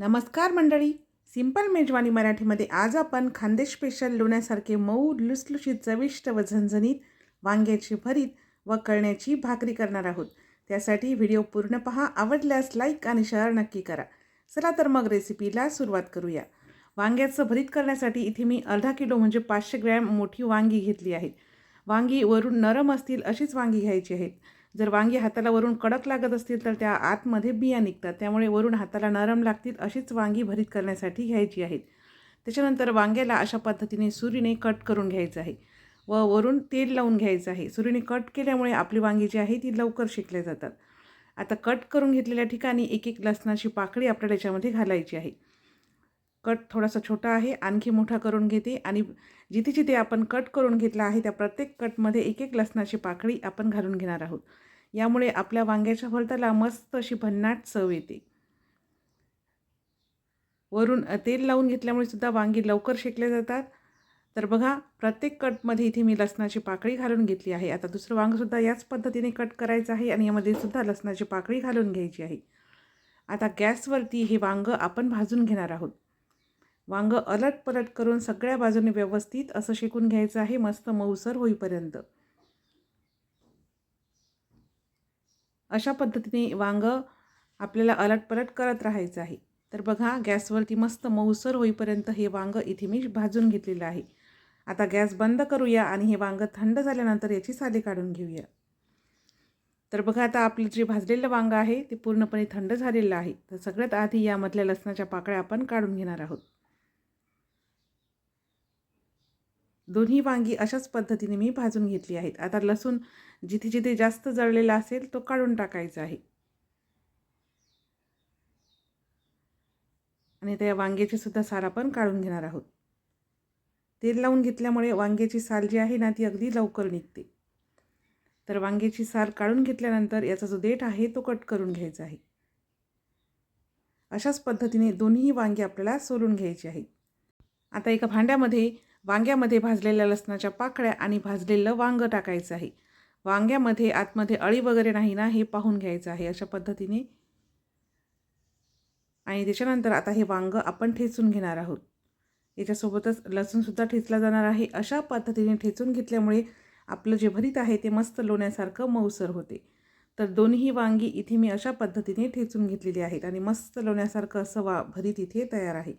नमस्कार मंडळी. सिंपल मेजवानी मराठीमध्ये आज आपण खानदेश स्पेशल लोण्यासारखे मऊ लुसलुशीत चविष्ट व झणझणीत वांग्याची भरीत व कळण्याची भाकरी करणार आहोत. त्यासाठी व्हिडिओ पूर्ण पहा आवडल्यास लाईक आणि शेअर नक्की करा. चला तर मग रेसिपीला सुरुवात करूया. वांग्याचं भरीत करण्यासाठी इथे मी अर्धा किलो म्हणजे पाचशे ग्रॅम मोठी वांगी घेतली आहेत वांगी वरून नरम असतील अशीच वांगी घ्यायची आहेत जर वांगी हाताला वरून कडक लागत असतील तर त्या आतमध्ये बिया निघतात. त्यामुळे वरून हाताला नरम लागतील अशीच वांगी भरीत करण्यासाठी घ्यायची आहेत. त्याच्यानंतर वांग्याला अशा पद्धतीने सुरीने कट करून घ्यायचं आहे व वरून तेल लावून घ्यायचं आहे. सुरीने कट केल्यामुळे आपली वांगी जी आहे ती लवकर शिकल्या जातात. आता कट करून घेतलेल्या ठिकाणी एक एक लसणाची पाकळी आपल्याला याच्यामध्ये घालायची आहे. कट थोडासा छोटा आहे आणखी मोठा करून घेते आणि जिथे जिथे आपण कट करून घेतला आहे त्या प्रत्येक कटमध्ये एक एक लसणाची पाकळी आपण घालून घेणार आहोत. यामुळे आपल्या वांग्याच्या भरताला मस्त अशी भन्नाट चव येते. वरून तेल लावून घेतल्यामुळे सुद्धा वांगी लवकर शेकले जातात. तर बघा प्रत्येक कटमध्ये इथे मी लसणाची पाकळी घालून घेतली आहे. आता दुसरं वांगसुद्धा याच पद्धतीने कट करायचं आहे आणि यामध्ये सुद्धा लसणाची पाकळी घालून घ्यायची आहे. आता गॅसवरती हे वांगं आपण भाजून घेणार आहोत. वांगं अलट पलट करून सगळ्या बाजूने व्यवस्थित असं शेकून घ्यायचं आहे. मस्त मऊसर होईपर्यंत. अशा पद्धतीने वांग आपल्याला अलट पलट करत राहायचं आहे. तर बघा गॅसवरती मस्त मऊसर होईपर्यंत हे वांग इथे मी भाजून घेतलेलं आहे. आता गॅस बंद करूया आणि हे वांग थंड झाल्यानंतर याची साले काढून घेऊया. तर बघा आता आपलं जे भाजलेलं वांग आहे ते पूर्णपणे थंड झालेलं आहे. तर सगळ्यात आधी यामधल्या लसणाच्या पाकळ्या आपण काढून घेणार आहोत. दोन्ही वांगी अशाच पद्धतीने मी भाजून घेतली आहेत. आता लसूण जिथे जिथे जास्त जळलेला असेल तो काढून टाकायचा आहे. आणि त्या वांग्याची सुद्धा साल आपण काढून घेणार आहोत. तेल लावून घेतल्यामुळे वांग्याची साल जी आहे ना ती अगदी लवकर निघते. तर वांग्याची साल काढून घेतल्यानंतर याचा जो देठ आहे तो कट करून घ्यायचा आहे. अशाच पद्धतीने दोन्ही वांगे आपल्याला सोलून घ्यायची आहेत. आता एका भांड्यामध्ये वांग्यामध्ये भाजलेल्या लसणाच्या पाकळ्या आणि भाजलेलं वांगं टाकायचं आहे. वांग्यामध्ये आतमध्ये अळी वगैरे नाही ना हे पाहून घ्यायचं आहे अशा पद्धतीने. आणि त्याच्यानंतर आता हे वांगं आपण ठेचून घेणार आहोत. याच्यासोबतच लसूणसुद्धा ठेचला जाणार आहे. अशा पद्धतीने ठेचून घेतल्यामुळे आपलं जे भरीत आहे ते मस्त लोण्यासारखं मऊसर होते. तर दोन्ही वांगी इथे मी अशा पद्धतीने ठेचून घेतलेली आहेत आणि मस्त लोण्यासारखं असं वा भरीत इथे तयार आहे.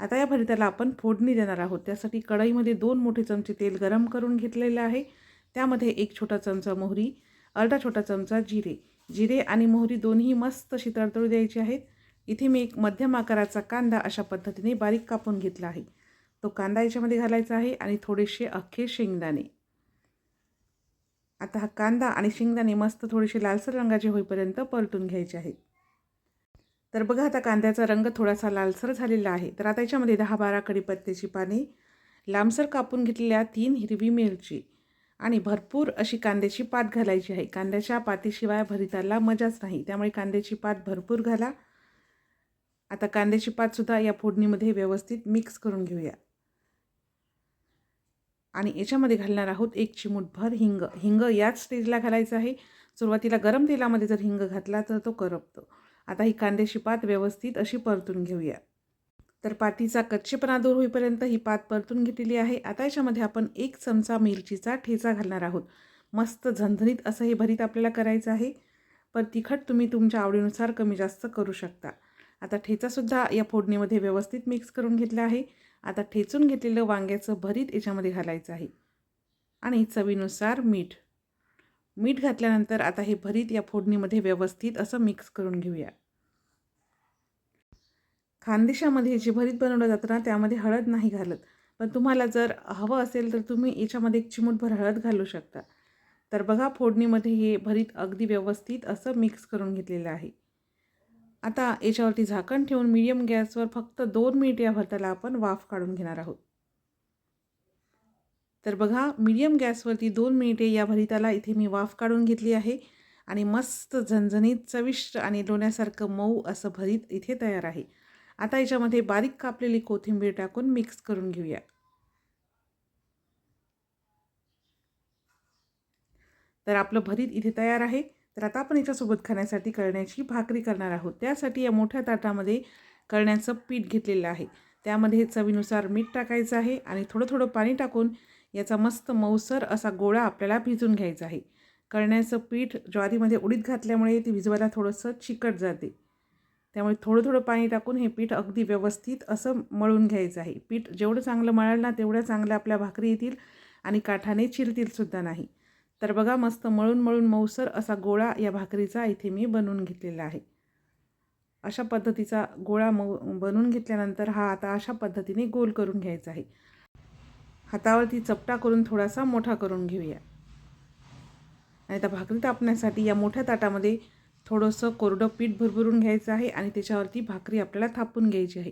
आता या भरिताला आपण फोडणी देणार आहोत. त्यासाठी कढईमध्ये दोन मोठे चमचे तेल गरम करून घेतलेले आहे. त्यामध्ये एक छोटा चमचा मोहरी अर्धा छोटा चमचा जिरे. जिरे आणि मोहरी दोन्ही मस्त अशी तडतडू द्यायची आहेत. इथे मी एक मध्यम आकाराचा कांदा अशा पद्धतीने बारीक कापून घेतला आहे. तो कांदा याच्यामध्ये घालायचा आहे आणि थोडेसे अख्खे शेंगदाणे. आता हा कांदा आणि शेंगदाणे मस्त थोडेसे लालसर रंगाचे होईपर्यंत परतून घ्यायचे आहेत. तर बघा आता कांद्याचा रंग थोडासा लालसर झालेला आहे. तर आता याच्यामध्ये दहा बारा कडीपत्त्याची पाने लांबसर कापून घेतलेल्या तीन हिरवी मिरची आणि भरपूर अशी कांद्याची पात घालायची आहे. कांद्याच्या पातीशिवाय भरिताला मजाच नाही. त्यामुळे कांद्याची पात भरपूर घाला. आता कांद्याची पातसुद्धा या फोडणीमध्ये व्यवस्थित मिक्स करून घेऊया. आणि याच्यामध्ये घालणार आहोत एक चिमूटभर हिंग. हिंग याच स्टेजला घालायचं आहे. सुरुवातीला गरम तेलामध्ये जर हिंग घातला तर तो करपतो. आता ही कांद्याची पात व्यवस्थित अशी परतून घेऊया. तर पातीचा कच्चेपणा दूर होईपर्यंत ही पात परतून घेतलेली आहे. आता याच्यामध्ये आपण एक चमचा मिरचीचा ठेचा घालणार आहोत. मस्त झणझणीत असं हे भरीत आपल्याला करायचं आहे. पण तिखट तुम्ही तुमच्या आवडीनुसार कमी जास्त करू शकता. आता ठेचासुद्धा या फोडणीमध्ये व्यवस्थित मिक्स करून घेतला आहे. आता ठेचून घेतलेलं वांग्याचं भरीत याच्यामध्ये घालायचं आहे. आणि चवीनुसार मीठ. मीठ घातल्यानंतर आता हे भरीत या फोडणीमध्ये व्यवस्थित असं मिक्स करून घेऊया. खानदेशामध्ये जे भरीत बनवलं जातं ना त्यामध्ये हळद नाही घालत. पण तुम्हाला जर हवं असेल तर तुम्ही याच्यामध्ये एक चिमूटभर हळद घालू शकता. तर बघा फोडणीमध्ये हे भरीत अगदी व्यवस्थित असं मिक्स करून घेतलेलं आहे. आता याच्यावरती झाकण ठेवून मीडियम गॅसवर फक्त दोन मिनिट या भरताला आपण वाफ काढून घेणार आहोत. तर बघा मीडियम गॅसवरती दोन मिनिटे या भरिताला इथे मी वाफ काढून घेतली आहे आणि मस्त झणझणीत चविष्ट आणि लोण्यासारखं मऊ असं भरीत इथे तयार आहे. आता याच्यामध्ये बारीक कापलेली कोथिंबीर टाकून मिक्स करून घेऊया. तर आपलं भरीत इथे तयार आहे. तर आता आपण याच्यासोबत खाण्यासाठी करण्याची भाकरी करणार आहोत. त्यासाठी या मोठ्या ताटामध्ये करण्याचं पीठ घेतलेलं आहे. त्यामध्ये चवीनुसार मीठ टाकायचं आहे आणि थोडं थोडं पाणी टाकून याचा मस्त मऊसर असा गोळा आपल्याला भिजून घ्यायचा आहे. कळण्याचं पीठ ज्वारीमध्ये उडीद घातल्यामुळे ती भिजवायला थोडंसं चिकट जाते. त्यामुळे थोडं थोडं पाणी टाकून हे पीठ अगदी व्यवस्थित असं मळून घ्यायचं आहे. पीठ जेवढं चांगलं मळाल ना तेवढ्या चांगल्या आपल्या भाकरी येतील आणि काठाने चिरतीलसुद्धा नाही. तर बघा मस्त मळून मळून मऊसर असा गोळा या भाकरीचा इथे मी बनवून घेतलेला आहे. अशा पद्धतीचा गोळा मऊ बनवून घेतल्यानंतर हा आता अशा पद्धतीने गोल करून घ्यायचा आहे. हातावरती चपटा करून थोडासा मोठा करून घेऊया. आणि आता भाकरी तापण्यासाठी या मोठ्या ताटामध्ये थोडंसं कोरडं पीठ भरभरून घ्यायचं आहे आणि त्याच्यावरती भाकरी आपल्याला थापून घ्यायची आहे.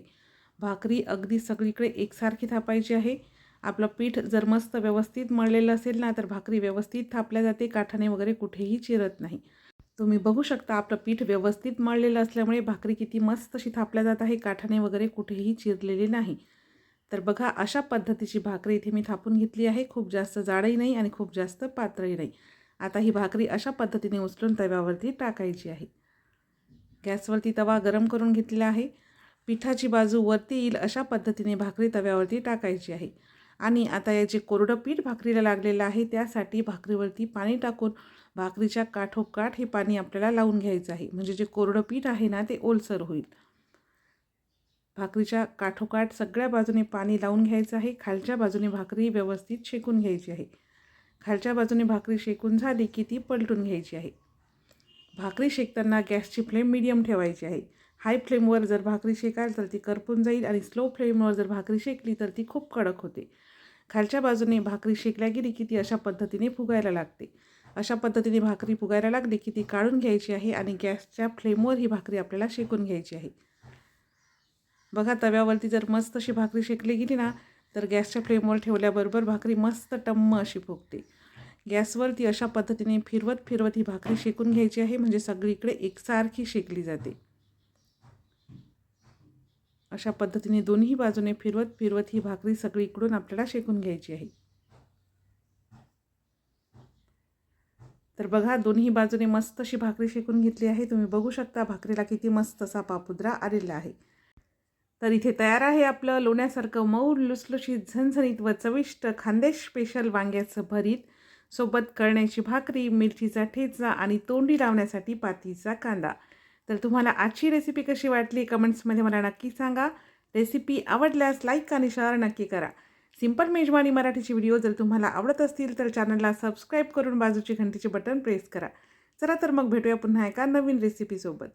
भाकरी अगदी सगळीकडे एकसारखी थापायची आहे. आपलं पीठ जर मस्त व्यवस्थित मळलेलं असेल ना तर भाकरी व्यवस्थित थापल्या जाते काठाने वगैरे कुठेही चिरत नाही. तुम्ही बघू शकता आपलं पीठ व्यवस्थित मळलेलं असल्यामुळे भाकरी किती मस्त अशी थापल्या जात आहे काठाने वगैरे कुठेही चिरलेली नाही. तर बघा अशा पद्धतीची भाकरी इथे मी थापून घेतली आहे. खूप जास्त जाडही नाही आणि खूप जास्त पातळही नाही. आता ही भाकरी अशा पद्धतीने उचलून तव्यावरती टाकायची आहे. गॅसवरती तवा गरम करून घेतलेला आहे. पिठाची बाजू वरती येईल अशा पद्धतीने भाकरी तव्यावरती टाकायची आहे. आणि आता हे जे कोरडं पीठ भाकरीला लागलेलं आहे त्यासाठी भाकरीवरती पाणी टाकून भाकरीच्या काठोकाठ हे पाणी आपल्याला लावून घ्यायचं आहे. म्हणजे जे कोरडं पीठ आहे ना ते ओलसर होईल. भाकरीच्या काठोकाठ सगळ्या बाजूने पाणी लावून घ्यायचं आहे. खालच्या बाजूने भाकरी व्यवस्थित शेकून घ्यायची आहे. खालच्या बाजूने भाकरी शेकून झाली की ती पलटून घ्यायची आहे. भाकरी शेकताना गॅसची फ्लेम मिडियम ठेवायची आहे. हाय फ्लेमवर जर भाकरी शेकाल तर ती करपून जाईल आणि स्लो फ्लेमवर जर भाकरी शेकली तर ती खूप कडक होते. खालच्या बाजूने भाकरी शेकल्या गेली की ती अशा पद्धतीने फुगायला लागते. अशा पद्धतीने भाकरी फुगायला लागली की ती काढून घ्यायची आहे आणि गॅसच्या फ्लेमवर ही भाकरी आपल्याला शेकून घ्यायची आहे. बघा तव्यावरती जर मस्त अशी भाकरी शेकली गेली ना तर गॅसच्या फ्लेमवर ठेवल्याबरोबर भाकरी मस्त टम्म अशी फुगते. गॅसवरती अशा पद्धतीने फिरवत फिरवत ही भाकरी शेकून घ्यायची आहे म्हणजे सगळीकडे एकसारखी शेकली जाते. अशा पद्धतीने दोन्ही बाजूने फिरवत फिरवत ही भाकरी सगळीकडून आपल्याला शेकून घ्यायची आहे. तर बघा दोन्ही बाजूने मस्त अशी भाकरी शेकून घेतली आहे. तुम्ही बघू शकता भाकरीला किती मस्त असा पापुद्रा आलेला आहे. तर इथे तयार आहे आपलं लोण्यासारखं मऊ लुसलुशीत झणझणीत व चविष्ट खानदेश स्पेशल वांग्याचं भरीत. सोबत कळण्याची भाकरी मिरचीचा ठेचा आणि तोंडी लावण्यासाठी पातीचा कांदा. तर तुम्हाला आजची रेसिपी कशी वाटली? कमेंट्समध्ये मला नक्की सांगा. रेसिपी आवडल्यास लाईक आणि शेअर नक्की करा. सिंपल मेजवानी मराठीचे व्हिडिओ जर तुम्हाला आवडत असतील तर चॅनलला सबस्क्राईब करून बाजूची घंटीचे बटन प्रेस करा. चला तर मग भेटूया पुन्हा एका नवीन रेसिपीसोबत